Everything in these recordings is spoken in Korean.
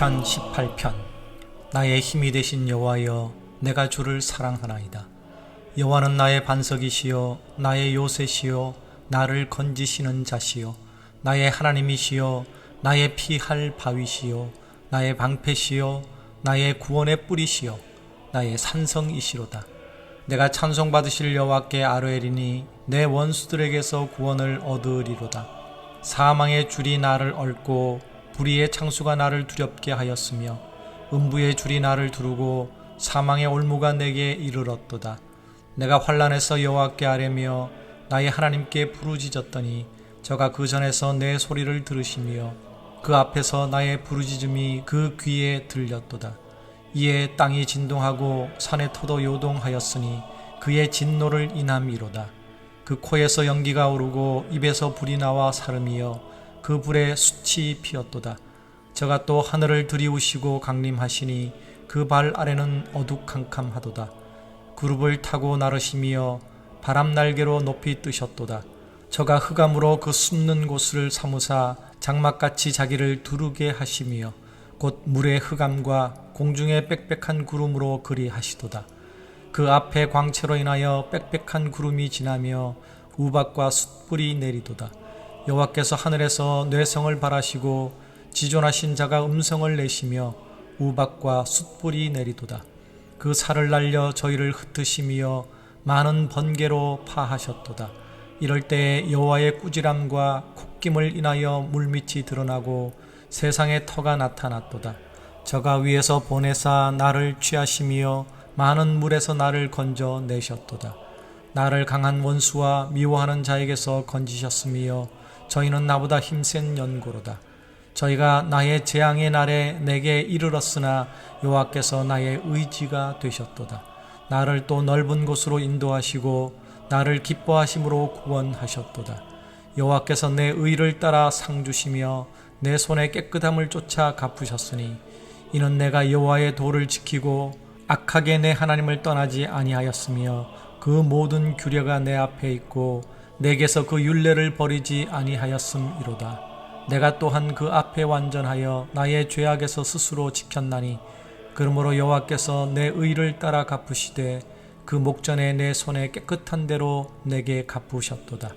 시편 18편. 나의 힘이 되신 여호와여 내가 주를 사랑하나이다. 여호와는 나의 반석이시요 나의 요새시요 나를 건지시는 자시요 나의 하나님이시요 나의 피할 바위시요 나의 방패시요 나의 구원의 뿌리시요 나의 산성이시로다. 내가 찬송받으실 여호와께 아뢰리니 내 원수들에게서 구원을 얻으리로다. 사망의 줄이 나를 얽고 불의의 창수가 나를 두렵게 하였으며 음부의 줄이 나를 두르고 사망의 올무가 내게 이르렀도다. 내가 환란에서 여호와께 아뢰며 나의 하나님께 부르짖었더니 저가 그 전에서 내 소리를 들으시며 그 앞에서 나의 부르짖음이 그 귀에 들렸도다. 이에 땅이 진동하고 산의 터도 요동하였으니 그의 진노를 인함이로다. 그 코에서 연기가 오르고 입에서 불이 나와 사름이여 그 불에 숯이 피었도다. 저가 또 하늘을 들이우시고 강림하시니 그 발 아래는 어둑캄캄하도다. 그룹을 타고 나르시며 바람 날개로 높이 뜨셨도다. 저가 흑암으로 그 숨는 곳을 사무사 장막같이 자기를 두르게 하시며 곧 물의 흑암과 공중의 빽빽한 구름으로 그리하시도다. 그 앞에 광채로 인하여 빽빽한 구름이 지나며 우박과 숯불이 내리도다. 여호와께서 하늘에서 뇌성을 바라시고 지존하신 자가 음성을 내시며 우박과 숯불이 내리도다. 그 살을 날려 저희를 흩으시며 많은 번개로 파하셨도다. 이럴 때 여호와의 꾸지람과 콧김을 인하여 물밑이 드러나고 세상의 터가 나타났도다. 저가 위에서 보내사 나를 취하시며 많은 물에서 나를 건져 내셨도다. 나를 강한 원수와 미워하는 자에게서 건지셨으며 저희는 나보다 힘센 연고로다. 저희가 나의 재앙의 날에 내게 이르렀으나 여호와께서 나의 의지가 되셨도다. 나를 또 넓은 곳으로 인도하시고 나를 기뻐하심으로 구원하셨도다. 여호와께서 내 의를 따라 상 주시며 내 손의 깨끗함을 쫓아 갚으셨으니 이는 내가 여호와의 도를 지키고 악하게 내 하나님을 떠나지 아니하였으며 그 모든 규례가 내 앞에 있고 내게서 그 윤례를 버리지 아니하였음이로다. 내가 또한 그 앞에 완전하여 나의 죄악에서 스스로 지켰나니 그러므로 여호와께서 내 의를 따라 갚으시되 그 목전에 내 손에 깨끗한 대로 내게 갚으셨도다.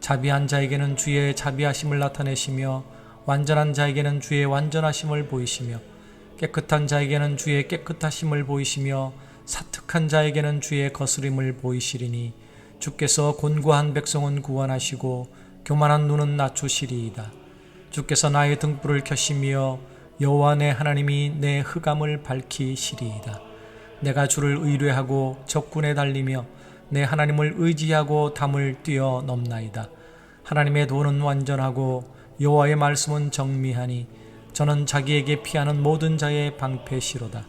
자비한 자에게는 주의 자비하심을 나타내시며 완전한 자에게는 주의 완전하심을 보이시며 깨끗한 자에게는 주의 깨끗하심을 보이시며 사특한 자에게는 주의 거스림을 보이시리니 주께서 곤고한 백성은 구원하시고 교만한 눈은 낮추시리이다. 주께서 나의 등불을 켜시며 여호와 내 하나님이 내 흑암을 밝히시리이다. 내가 주를 의뢰하고 적군에 달리며 내 하나님을 의지하고 담을 뛰어 넘나이다. 하나님의 도는 완전하고 여호와의 말씀은 정미하니 저는 자기에게 피하는 모든 자의 방패시로다.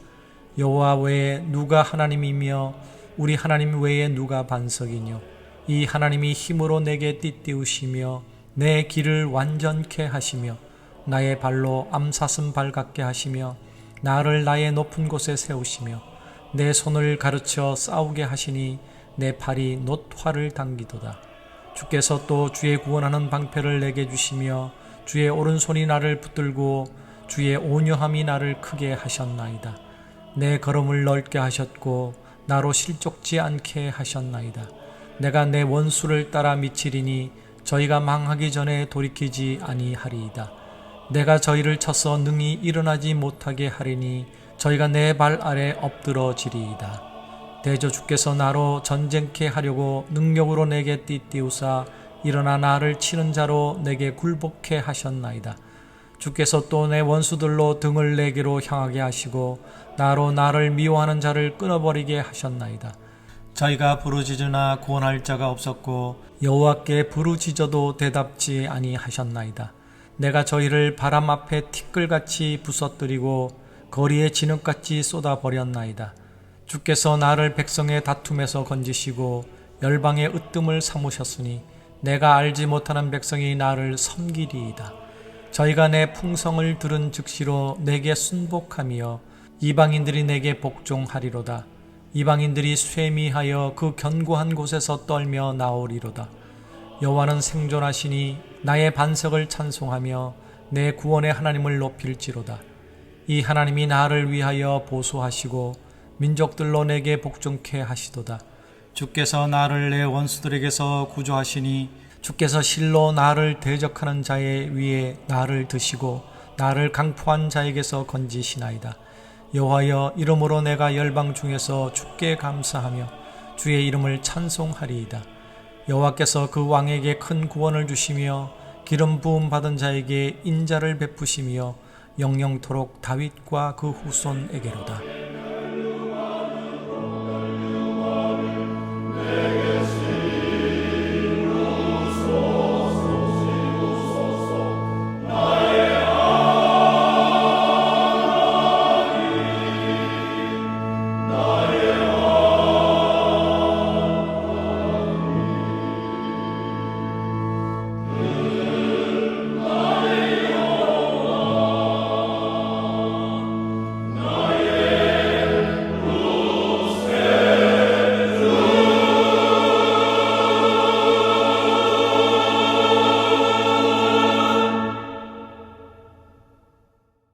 여호와 외에 누가 하나님이며 우리 하나님 외에 누가 반석이뇨? 이 하나님이 힘으로 내게 띠띠우시며 내 길을 완전케 하시며 나의 발로 암사슴 발 같게 하시며 나를 나의 높은 곳에 세우시며 내 손을 가르쳐 싸우게 하시니 내 팔이 놋화를 당기도다. 주께서 또 주의 구원하는 방패를 내게 주시며 주의 오른손이 나를 붙들고 주의 온유함이 나를 크게 하셨나이다. 내 걸음을 넓게 하셨고 나로 실족지 않게 하셨나이다. 내가 내 원수를 따라 미치리니 저희가 망하기 전에 돌이키지 아니하리이다. 내가 저희를 쳐서 능히 일어나지 못하게 하리니 저희가 내 발 아래 엎드러지리이다. 대저 주께서 나로 전쟁케 하려고 능력으로 내게 띠띠우사 일어나 나를 치는 자로 내게 굴복케 하셨나이다. 주께서 또 내 원수들로 등을 내게로 향하게 하시고 나로 나를 미워하는 자를 끊어버리게 하셨나이다. 저희가 부르짖으나 구원할 자가 없었고 여호와께 부르짖어도 대답지 아니하셨나이다. 내가 저희를 바람 앞에 티끌같이 부서뜨리고 거리에 진흙같이 쏟아버렸나이다. 주께서 나를 백성의 다툼에서 건지시고 열방의 으뜸을 삼으셨으니 내가 알지 못하는 백성이 나를 섬기리이다. 저희가 내 풍성을 들은 즉시로 내게 순복하며 이방인들이 내게 복종하리로다. 이방인들이 쇠미하여 그 견고한 곳에서 떨며 나오리로다. 여호와는 생존하시니 나의 반석을 찬송하며 내 구원의 하나님을 높일지로다. 이 하나님이 나를 위하여 보소하시고 민족들로 내게 복종케 하시도다. 주께서 나를 내 원수들에게서 구조하시니 주께서 실로 나를 대적하는 자의 위에 나를 드시고 나를 강포한 자에게서 건지시나이다. 여호와여 이름으로 내가 열방 중에서 주께 감사하며 주의 이름을 찬송하리이다. 여호와께서 그 왕에게 큰 구원을 주시며 기름 부음 받은 자에게 인자를 베푸시며 영영토록 다윗과 그 후손에게로다.